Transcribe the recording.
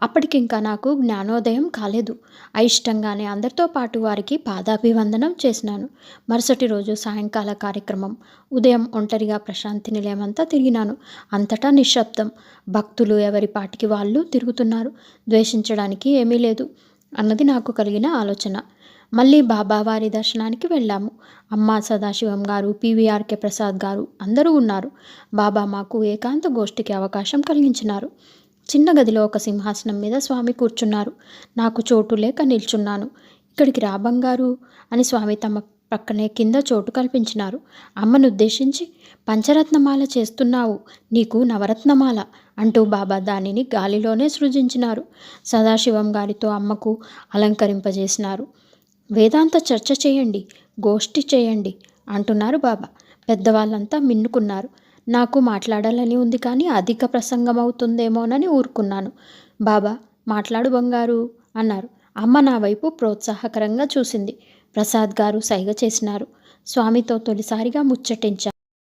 అప్పటికింకా నాకు జ్ఞానోదయం కాలేదు. అయిష్టంగానే అందరితో పాటు వారికి పాదాభివందనం చేసినాను. మరుసటి రోజు సాయంకాల కార్యక్రమం. ఉదయం ఒంటరిగా ప్రశాంతి నిలయమంతా తిరిగినాను. అంతటా నిశ్శబ్దం. భక్తులు ఎవరి పాటికి వాళ్ళు తిరుగుతున్నారు. ద్వేషించడానికి ఏమీ లేదు. అన్నది నాకు కలిగిన ఆలోచన. మళ్ళీ బాబావారి దర్శనానికి వెళ్ళాము. అమ్మ సదాశివం గారు పివిఆర్కే ప్రసాద్ గారు అందరూ ఉన్నారు. బాబా మాకు ఏకాంత గోష్ఠికి అవకాశం కలిగించినారు. చిన్న గదిలో ఒక సింహాసనం మీద స్వామి కూర్చున్నారు. నాకు చోటు లేక నిల్చున్నాను. ఇక్కడికి రా బంగారు అని స్వామి తమ పక్కనే కింద చోటు కల్పించినారు. అమ్మను ఉద్దేశించి పంచరత్నమాల చేస్తున్నావు. నీకు నవరత్నమాల అంటూ బాబా దానిని గాలిలోనే సృజించినారు. సదాశివం గారితో అమ్మకు అలంకరింపజేసినారు. వేదాంత చర్చ చేయండి. గోష్ఠి చేయండి అంటున్నారు బాబా. పెద్దవాళ్ళంతా మిన్నుకున్నారు. నాకు మాట్లాడాలని ఉంది కానీ అధిక ప్రసంగం అవుతుందేమోనని ఊరుకున్నాను. బాబా మాట్లాడు బంగారు అన్నారు. అమ్మ నా వైపు ప్రోత్సాహకరంగా చూసింది. ప్రసాద్ గారు సైగ చేసినారు. స్వామితో తొలిసారిగా ముచ్చటించారు.